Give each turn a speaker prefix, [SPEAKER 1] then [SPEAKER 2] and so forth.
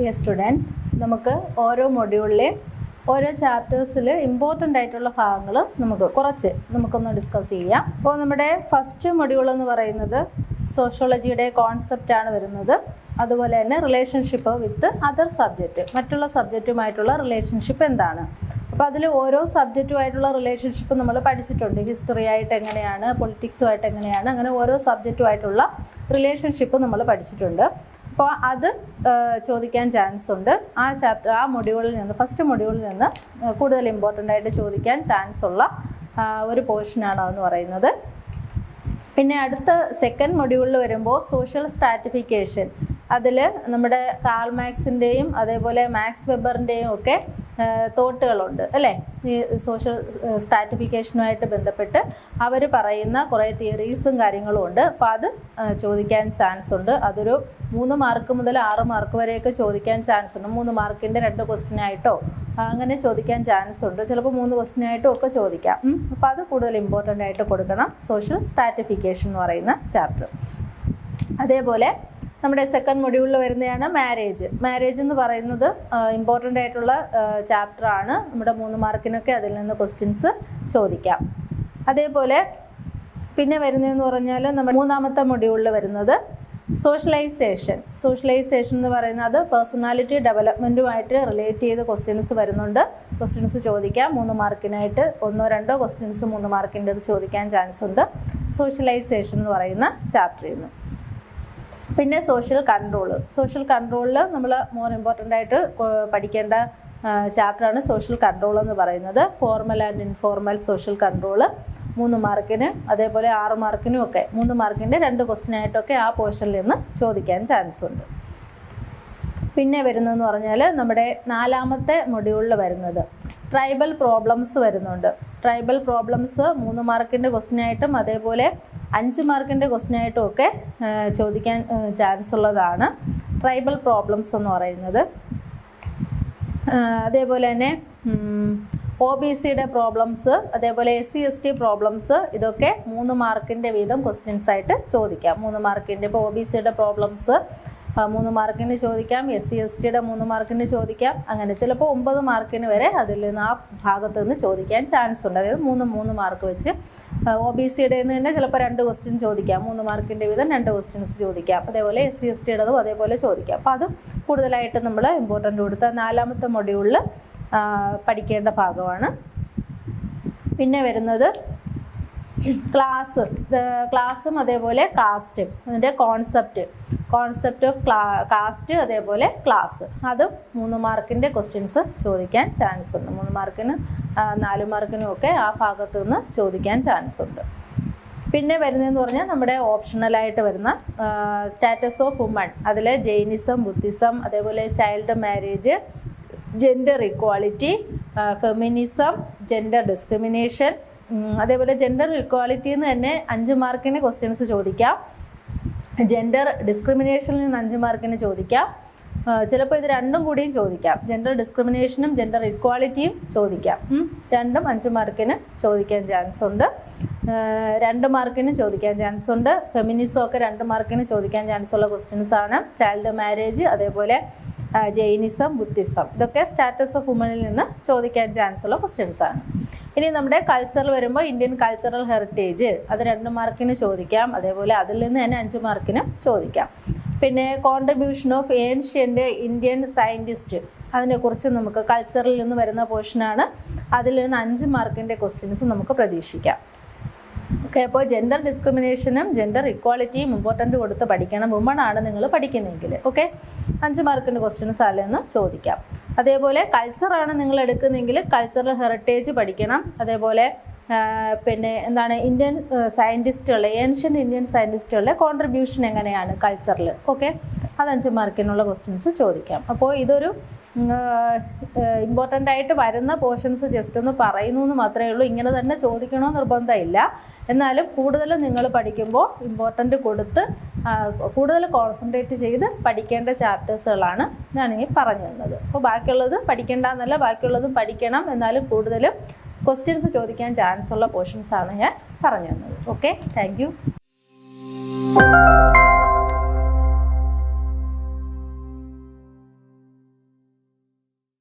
[SPEAKER 1] Dear students നമുക്ക് ഓരോ മൊഡ്യൂളിലെയും ഓരോ ചാപ്റ്റേഴ്സിൽ ഇമ്പോർട്ടന്റ് ആയിട്ടുള്ള ഭാഗങ്ങൾ നമുക്ക് കുറച്ച് നമുക്കൊന്ന് ഡിസ്കസ് ചെയ്യാം. അപ്പോൾ നമ്മുടെ ഫസ്റ്റ് മൊഡ്യൂൾ എന്ന് പറയുന്നത് സോഷ്യോളജിയുടെ കോൺസെപ്റ്റാണ് വരുന്നത്. അതുപോലെ തന്നെ റിലേഷൻഷിപ്പ് വിത്ത് അതർ സബ്ജക്റ്റ് മറ്റുള്ള സബ്ജക്റ്റുമായിട്ടുള്ള റിലേഷൻഷിപ്പ് എന്താണ്? അപ്പോൾ അതിൽ ഓരോ സബ്ജക്റ്റുമായിട്ടുള്ള റിലേഷൻഷിപ്പ് നമ്മൾ പഠിച്ചിട്ടുണ്ട്. ഹിസ്റ്ററി ആയിട്ട് എങ്ങനെയാണ് പൊളിറ്റിക്സുമായിട്ട് എങ്ങനെയാണ് അങ്ങനെ ഓരോ സബ്ജക്റ്റുമായിട്ടുള്ള റിലേഷൻഷിപ്പ് നമ്മൾ പഠിച്ചിട്ടുണ്ട്. അപ്പോൾ അത് ചോദിക്കാൻ ചാൻസ് ഉണ്ട്. ആ ചാപ്റ്റർ ആ മൊഡ്യൂളിൽ നിന്ന് ഫസ്റ്റ് മൊഡ്യൂളിൽ നിന്ന് കൂടുതൽ ഇമ്പോർട്ടന്റ് ആയിട്ട് ചോദിക്കാൻ ചാൻസ് ഉള്ള ഒരു പോർഷനാണ് എന്ന് പറയുന്നത്. പിന്നെ അടുത്ത സെക്കൻഡ് മൊഡ്യൂളിൽ വരുമ്പോൾ സോഷ്യൽ സ്ട്രാറ്റിഫിക്കേഷൻ അതിൽ നമ്മുടെ കാൾ മാക്സിന്റെയും അതേപോലെ മാക്സ് വെബറിന്റെയും ഒക്കെ തോട്ടുകളുണ്ട് അല്ലേ? ഈ സോഷ്യൽ സ്ട്രാറ്റിഫിക്കേഷനുമായിട്ട് ബന്ധപ്പെട്ട് അവർ പറയുന്ന കുറേ തിയറീസും കാര്യങ്ങളും ഉണ്ട്. അപ്പോൾ അത് ചോദിക്കാൻ ചാൻസ് ഉണ്ട്. അതൊരു മൂന്ന് മാർക്ക് മുതൽ ആറ് മാർക്ക് വരെയൊക്കെ ചോദിക്കാൻ ചാൻസ് ഉണ്ട്. മൂന്ന് മാർക്കിന്റെ രണ്ട് ക്വസ്റ്റ്യൻ ആയിട്ടോ അങ്ങനെ ചോദിക്കാൻ ചാൻസ് ഉണ്ട്. ചിലപ്പോൾ മൂന്ന് ക്വസ്റ്റ്യൻ ആയിട്ടും ഒക്കെ ചോദിക്കാം. അപ്പോൾ അത് കൂടുതൽ ഇമ്പോർട്ടന്റ് ആയിട്ട് കൊടുക്കണം. സോഷ്യൽ സ്റ്റാറ്റിഫിക്കേഷൻ എന്ന് പറയുന്ന ചാപ്റ്റർ അതേപോലെ നമ്മുടെ സെക്കൻഡ് മൊഡ്യൂളിൽ വരുന്നതാണ് മാരേജ് മാരേജ് എന്ന് പറയുന്നത് ഇമ്പോർട്ടന്റ് ആയിട്ടുള്ള ചാപ്റ്റർ ആണ്. നമ്മുടെ മൂന്ന് മാർക്കിനൊക്കെ അതിൽ നിന്ന് ക്വസ്റ്റ്യൻസ് ചോദിക്കാം. അതേപോലെ പിന്നെ വരുന്നതെന്ന് പറഞ്ഞാൽ നമ്മുടെ മൂന്നാമത്തെ മൊഡ്യൂളിൽ വരുന്നത് സോഷ്യലൈസേഷൻ സോഷ്യലൈസേഷൻ എന്ന് പറയുന്നത് പേഴ്സണാലിറ്റി ഡെവലപ്മെന്റുമായിട്ട് റിലേറ്റ് ചെയ്ത് ക്വസ്റ്റ്യൻസ് വരുന്നുണ്ട്. ക്വസ്റ്റ്യൻസ് ചോദിക്കാം. മൂന്ന് മാർക്കിനായിട്ട് ഒന്നോ രണ്ടോ ക്വസ്റ്റ്യൻസ് മൂന്ന് മാർക്കിന്റെ ചോദിക്കാൻ ചാൻസ് ഉണ്ട്. സോഷ്യലൈസേഷൻ എന്ന് പറയുന്ന ചാപ്റ്ററിൽ നിന്ന്. പിന്നെ സോഷ്യൽ കൺട്രോൾ സോഷ്യൽ കൺട്രോളിൽ നമ്മൾ മോർ ഇമ്പോർട്ടന്റ് ആയിട്ട് പഠിക്കേണ്ട ചാപ്റ്ററാണ് സോഷ്യൽ കൺട്രോൾ എന്ന് പറയുന്നത്. Formal and informal social control മൂന്ന് മാർക്കിന് അതേപോലെ ആറ് മാർക്കിനും ഒക്കെ മൂന്ന് മാർക്കിന്റെ രണ്ട് ക്വസ്റ്റിനായിട്ടൊക്കെ ആ പോർഷനിൽ നിന്ന് ചോദിക്കാൻ ചാൻസ് ഉണ്ട്. പിന്നെ വരുന്നതെന്ന് പറഞ്ഞാൽ നമ്മുടെ നാലാമത്തെ മൊഡ്യൂളിൽ വരുന്നത്. ട്രൈബൽ പ്രോബ്ലംസ് വരുന്നുണ്ട്. ട്രൈബൽ പ്രോബ്ലംസ് മൂന്ന് മാർക്കിന്റെ ക്വസ്റ്റ്യൻ ആയിട്ടും അതേപോലെ അഞ്ച് മാർക്കിന്റെ ക്വസ്റ്റ്യൻ ആയിട്ടും ഒക്കെ ചോദിക്കാൻ ചാൻസ് ഉള്ളതാണ് ട്രൈബൽ പ്രോബ്ലംസ് എന്ന് പറയുന്നത്. അതേപോലെ തന്നെ ഒ ബി സിയുടെ പ്രോബ്ലംസ് അതേപോലെ S C S T problems ഇതൊക്കെ മൂന്ന് മാർക്കിന്റെ വീതം ക്വസ്റ്റ്യൻസ് ആയിട്ട് ചോദിക്കാം. മൂന്ന് മാർക്കിന്റെ ഇപ്പോൾ ഒ ബി സിയുടെ പ്രോബ്ലംസ് മൂന്ന് മാർക്കിന് ചോദിക്കാം എസ് സി എസ് ടിയുടെ മൂന്ന് മാർക്കിന് ചോദിക്കാം. അങ്ങനെ ചിലപ്പോൾ ഒമ്പത് മാർക്കിന് വരെ അതിൽ നിന്ന് ആ ഭാഗത്ത് നിന്ന് ചോദിക്കാൻ ചാൻസ് ഉണ്ട്. അതായത് മൂന്ന് മൂന്ന് മാർക്ക് വെച്ച് ഒ ബി സിയുടെ നിന്ന് തന്നെ ചിലപ്പോൾ രണ്ട് ക്വസ്റ്റ്യൻ ചോദിക്കാം. മൂന്ന് മാർക്കിന്റെ വീതം രണ്ട് ക്വസ്റ്റ്യൻസ് ചോദിക്കാം. അതേപോലെ എസ് സി എസ് ടിയുടേതും അതേപോലെ ചോദിക്കാം. അപ്പോൾ അതും കൂടുതലായിട്ട് നമ്മൾ ഇമ്പോർട്ടന്റ് കൊടുത്ത നാലാമത്തെ മൊഡ്യൂളിൽ പഠിക്കേണ്ട ഭാഗമാണ്. പിന്നെ വരുന്നത് ക്ലാസ് ക്ലാസ്സും അതേപോലെ കാസ്റ്റും അതിന്റെ concept. Concept of class caste അതേപോലെ ക്ലാസ്. അതും മൂന്ന് മാർക്കിന്റെ ക്വസ്റ്റ്യൻസ് ചോദിക്കാൻ ചാൻസ് ഉണ്ട്. മൂന്ന് മാർക്കിന് നാല് മാർക്കിനും ഒക്കെ ആ ഭാഗത്തു നിന്ന് ചോദിക്കാൻ ചാൻസ് ഉണ്ട്. പിന്നെ വരുന്നതെന്ന് പറഞ്ഞാൽ നമ്മുടെ ഓപ്ഷണലായിട്ട് വരുന്ന സ്റ്റാറ്റസ് ഓഫ് വുമൺ. അതിൽ ജെയിനിസം ബുദ്ധിസം അതേപോലെ child marriage gender equality feminism gender discrimination അതേപോലെ ജെൻഡർ ഇക്വാളിറ്റി എന്ന് തന്നെ അഞ്ച് മാർക്കിന് ക്വസ്റ്റ്യൻസ് ചോദിക്കാം. ജെൻഡർ ഡിസ്ക്രിമിനേഷനിൽ നിന്ന് അഞ്ച് മാർക്കിന് ചോദിക്കാം. ചിലപ്പോൾ ഇത് രണ്ടും കൂടിയും ചോദിക്കാം. ജെൻഡർ ഡിസ്ക്രിമിനേഷനും ജെൻഡർ ഇക്വാളിറ്റിയും ചോദിക്കാം. രണ്ടും അഞ്ച് മാർക്കിന് ചോദിക്കാൻ ചാൻസ് ഉണ്ട്. രണ്ട് മാർക്കിന് ചോദിക്കാൻ ചാൻസ് ഉണ്ട്. ഫെമിനിസം ഒക്കെ രണ്ട് മാർക്കിന് ചോദിക്കാൻ ചാൻസ് ഉള്ള ക്വസ്റ്റ്യൻസ് ആണ്. ചൈൽഡ് മാരേജ് അതേപോലെ ജെയിനിസം ബുദ്ധിസം ഇതൊക്കെ സ്റ്റാറ്റസ് ഓഫ് വുമണിൽ നിന്ന് ചോദിക്കാൻ ചാൻസ് ഉള്ള ക്വസ്റ്റ്യൻസ് ആണ്. ഇനി നമ്മുടെ കൾച്ചർ വരുമ്പോൾ ഇന്ത്യൻ കൾച്ചറൽ ഹെറിറ്റേജ് അത് രണ്ട് മാർക്കിന് ചോദിക്കാം. അതേപോലെ അതിൽ നിന്ന് തന്നെ അഞ്ച് മാർക്കിന് ചോദിക്കാം. പിന്നെ contribution of ancient Indian scientist അതിനെക്കുറിച്ച് നമുക്ക് കൾച്ചറിൽ നിന്ന് വരുന്ന പോർഷനാണ് അതിൽ നിന്ന് അഞ്ച് മാർക്കിന്റെ ക്വസ്റ്റ്യൻസ് നമുക്ക് പ്രതീക്ഷിക്കാം. ഓക്കെ അപ്പോൾ ജെൻഡർ ഡിസ്ക്രിമിനേഷനും ജെൻഡർ ഇക്വാളിറ്റിയും ഇമ്പോർട്ടന്റ് കൊടുത്ത് പഠിക്കണം. വുമൺ ആണ് നിങ്ങൾ പഠിക്കുന്നതെങ്കിൽ ഓക്കെ അഞ്ച് മാർക്കിന്റെ ക്വസ്റ്റ്യൻസ് സാറിൽ നിന്ന് ചോദിക്കാം. അതേപോലെ കൾച്ചറാണ് നിങ്ങൾ എടുക്കുന്നതെങ്കിൽ കൾച്ചറൽ ഹെറിറ്റേജ് പഠിക്കണം. അതേപോലെ പിന്നെ എന്താണ് ഇന്ത്യൻ സയന്റിസ്റ്റുകളെ ഏൻഷ്യൻ ഇന്ത്യൻ സയന്റിസ്റ്റുകളുടെ കോൺട്രിബ്യൂഷൻ എങ്ങനെയാണ് കൾച്ചറിൽ ഓക്കെ അത് അഞ്ച് മാർക്കിനുള്ള ക്വസ്റ്റ്യൻസ് ചോദിക്കാം. അപ്പോൾ ഇതൊരു ഇമ്പോർട്ടന്റ് ആയിട്ട് വരുന്ന പോർഷൻസ് ജസ്റ്റ് ഒന്ന് പറയുന്നു എന്ന് മാത്രമേ ഉള്ളൂ. ഇങ്ങനെ തന്നെ ചോദിക്കണോ നിർബന്ധമില്ല. എന്നാലും കൂടുതലും നിങ്ങൾ പഠിക്കുമ്പോൾ ഇമ്പോർട്ടന്റ് കൊടുത്ത് കൂടുതൽ കോൺസെൻട്രേറ്റ് ചെയ്ത് പഠിക്കേണ്ട ചാപ്റ്റേഴ്സുകളാണ് ഞാൻ പറഞ്ഞു തന്നത്. അപ്പോൾ ബാക്കിയുള്ളത് പഠിക്കേണ്ട എന്നല്ല ബാക്കിയുള്ളതും പഠിക്കണം. എന്നാലും കൂടുതലും ക്വസ്റ്റ്യൻസ് ചോദിക്കാൻ ചാൻസ് ഉള്ള പോർഷൻസ് ആണ് ഞാൻ പറഞ്ഞു തന്നത് ഓക്കെ താങ്ക് യു